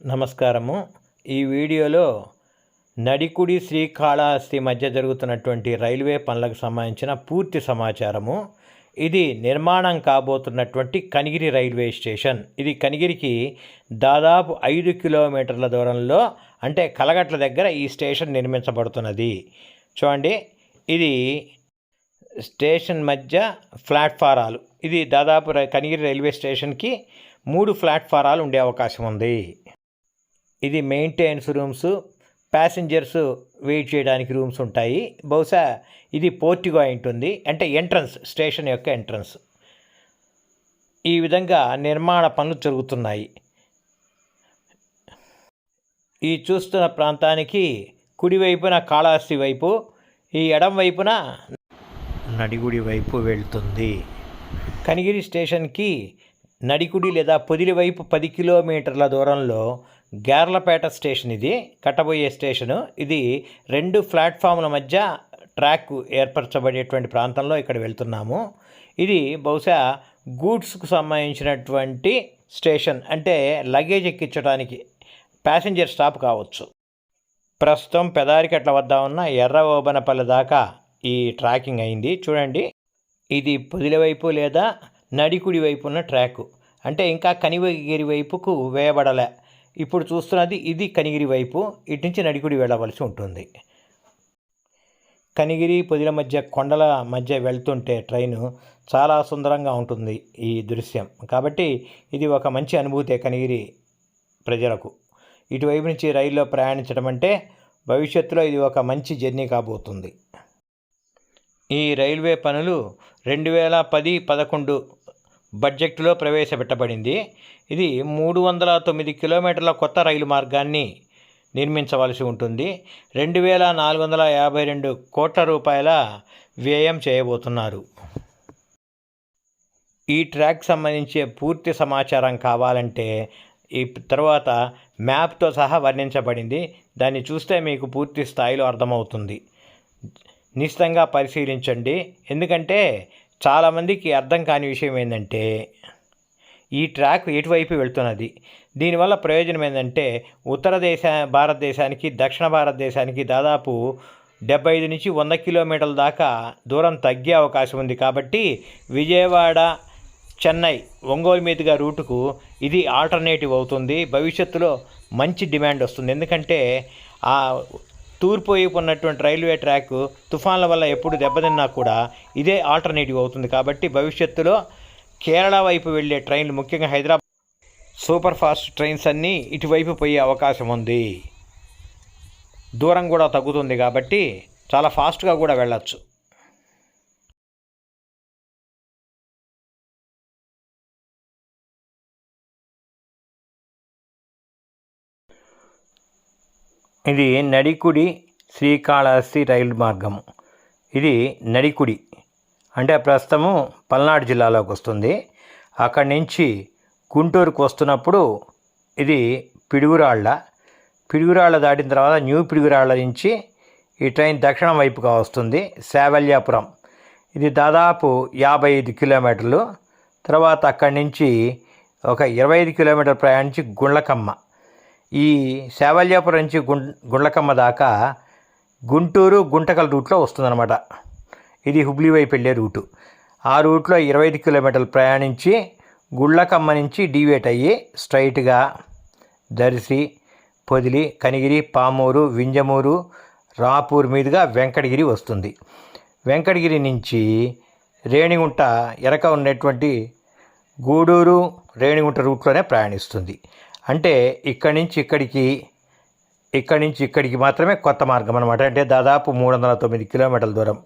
నమస్కారము. ఈ వీడియోలో నడికుడి శ్రీకాళహస్తి మధ్య జరుగుతున్నటువంటి రైల్వే పనులకు సంబంధించిన పూర్తి సమాచారము. ఇది నిర్మాణం కాబోతున్నటువంటి కనిగిరి రైల్వే స్టేషన్. ఇది కనిగిరికి దాదాపు ఐదు కిలోమీటర్ల దూరంలో అంటే కలగట్ల దగ్గర ఈ స్టేషన్ నిర్మించబడుతున్నది. చూడండి ఇది స్టేషన్ మధ్య ప్లాట్ఫారాలు. ఇది దాదాపు కనిగిరి రైల్వే స్టేషన్కి మూడు ప్లాట్ఫారాలు ఉండే అవకాశం ఉంది. ఇది మెయింటెనెన్స్ రూమ్స్ ప్యాసింజర్స్ వెయిట్ చేయడానికి రూమ్స్ ఉంటాయి. బహుశా ఇది పోర్టిగో ఉంటుంది. అంటే ఎంట్రన్స్ స్టేషన్ యొక్క ఎంట్రన్స్. ఈ విధంగా నిర్మాణ పనులు జరుగుతున్నాయి. ఈ చూస్తున్న ప్రాంతానికి కుడివైపున కాళహస్తి వైపు ఈ ఎడం వైపున నడిగుడి వైపు వెళ్తుంది. కనిగిరి స్టేషన్కి నడికుడి లేదా పొదిలి వైపు పది కిలోమీటర్ల దూరంలో గార్లపేట స్టేషన్ ఇది కట్టబోయే స్టేషను. ఇది రెండు ప్లాట్ఫామ్ల మధ్య ట్రాక్ ఏర్పరచబడేటువంటి ప్రాంతంలో ఇక్కడ వెళ్తున్నాము. ఇది బహుశా గూడ్స్కు సంబంధించినటువంటి స్టేషన్ అంటే లగేజ్ ఎక్కించడానికి ప్యాసింజర్ స్టాప్ కావచ్చు. ప్రస్తుతం పెదారికట్ల వద్ద ఉన్న ఎర్ర ఓబనపల్లి దాకా ఈ ట్రాకింగ్ అయింది. చూడండి ఇది పొదిల వైపు లేదా నడికుడి వైపు ఉన్న ట్రాకు. అంటే ఇంకా కనివగిరి వైపుకు వేయబడలే. ఇప్పుడు చూస్తున్నది ఇది కనిగిరి వైపు. ఇటు నుంచి నడికుడి వెళ్ళవలసి ఉంటుంది. కనిగిరి పొదిల మధ్య కొండల మధ్య వెళ్తుంటే ట్రైను చాలా సుందరంగా ఉంటుంది ఈ దృశ్యం. కాబట్టి ఇది ఒక మంచి అనుభూతే కనిగిరి ప్రజలకు. ఇటువైపు నుంచి రైల్లో ప్రయాణించడం అంటే భవిష్యత్తులో ఇది ఒక మంచి జర్నీ కాబోతుంది. ఈ రైల్వే పనులు రెండు వేల పది పదకొండు బడ్జెట్లో ప్రవేశపెట్టబడింది. ఇది మూడు వందల తొమ్మిది కిలోమీటర్ల కొత్త రైలు మార్గాన్ని నిర్మించవలసి ఉంటుంది. రెండు వేల నాలుగు వందల యాభై రెండు కోట్ల రూపాయల వ్యయం చేయబోతున్నారు. ఈ ట్రాక్ సంబంధించే పూర్తి సమాచారం కావాలంటే ఈ తర్వాత మ్యాప్తో సహా వర్ణించబడింది. దాన్ని చూస్తే మీకు పూర్తి స్థాయిలో అర్థమవుతుంది. నిశ్చితంగా పరిశీలించండి. ఎందుకంటే చాలామందికి అర్థం కాని విషయం ఏంటంటే ఈ ట్రాక్ ఎటువైపు వెళ్తున్నది? దీనివల్ల ప్రయోజనం ఏంటంటే ఉత్తర దేశ భారతదేశానికి దక్షిణ భారతదేశానికి దాదాపు డెబ్బై ఐదు నుంచి వంద కిలోమీటర్ల దాకా దూరం తగ్గే అవకాశం ఉంది. కాబట్టి విజయవాడ చెన్నై ఒంగోలు మీదుగా రూటుకు ఇది ఆల్టర్నేటివ్ అవుతుంది. భవిష్యత్తులో మంచి డిమాండ్ వస్తుంది. ఎందుకంటే ఆ తూర్పు వైపు ఉన్నటువంటి రైల్వే ట్రాక్ తుఫాన్ల వల్ల ఎప్పుడు దెబ్బతిన్నా కూడా ఇదే ఆల్టర్నేటివ్ అవుతుంది కాబట్టి భవిష్యత్తులో కేరళ వైపు వెళ్ళే ట్రైన్లు ముఖ్యంగా హైదరాబాద్ సూపర్ ఫాస్ట్ ట్రైన్స్ అన్నీ ఇటువైపు పోయే అవకాశం ఉంది. దూరం కూడా తగ్గుతుంది కాబట్టి చాలా ఫాస్ట్గా కూడా వెళ్ళచ్చు. ఇది నడికుడి శ్రీకాళహస్తి రైలు మార్గము ఇది నడికుడి అంటే ప్రస్తుతము పల్నాడు జిల్లాలోకి వస్తుంది. అక్కడి నుంచి గుంటూరుకు వస్తున్నప్పుడు ఇది పిడుగురాళ్ళ పిడుగురాళ్ళ దాటిన తర్వాత న్యూ పిడుగురాళ్ళ నుంచి ఈ ట్రైన్ దక్షిణం వైపుగా వస్తుంది శావల్యాపురం. ఇది దాదాపు యాభై ఐదు కిలోమీటర్లు. తర్వాత అక్కడి నుంచి ఒక ఇరవై ఐదు కిలోమీటర్ ప్రయాణించి గుండ్లకమ్మ. ఈ శావల్యాపురం నుంచి గుం గుండ్లకమ్మ దాకా గుంటూరు గుంటకల్ రూట్లో వస్తుందన్నమాట. ఇది హుబ్లీ వైపు వెళ్ళే రూటు. ఆ రూట్లో ఇరవై ఐదు కిలోమీటర్లు ప్రయాణించి గుళ్ళకమ్మ నుంచి డివేట్ అయ్యి స్ట్రైట్గా దర్శి పొదిలి కనిగిరి పామూరు వింజమూరు రాపూర్ మీదుగా వెంకటగిరి వస్తుంది. వెంకటగిరి నుంచి రేణిగుంట ఎరక ఉన్నటువంటి గూడూరు రేణిగుంట రూట్లోనే ప్రయాణిస్తుంది. అంటే ఇక్కడి నుంచి ఇక్కడికి ఇక్కడి నుంచి ఇక్కడికి మాత్రమే కొత్త మార్గం అనమాట అంటే దాదాపు మూడు వందల తొమ్మిది కిలోమీటర్ల దూరం.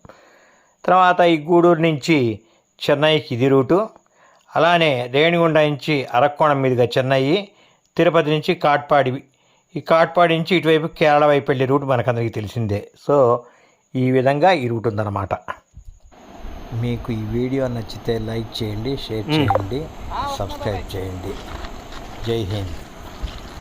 తర్వాత ఈ గూడూరు నుంచి చెన్నైకి ఇది రూటు. అలానే రేణిగుంట నుంచి అరక్కోణం మీదుగా చెన్నై తిరుపతి నుంచి కాట్పాడి. ఈ కాట్పాడి నుంచి ఇటువైపు కేరళ వైపు వెళ్ళే రూట్ మనకందరికీ తెలిసిందే. సో ఈ విధంగా ఈ రూట్ ఉందన్నమాట. మీకు ఈ వీడియో నచ్చితే లైక్ చేయండి షేర్ చేయండి సబ్స్క్రైబ్ చేయండి. జై హింద్.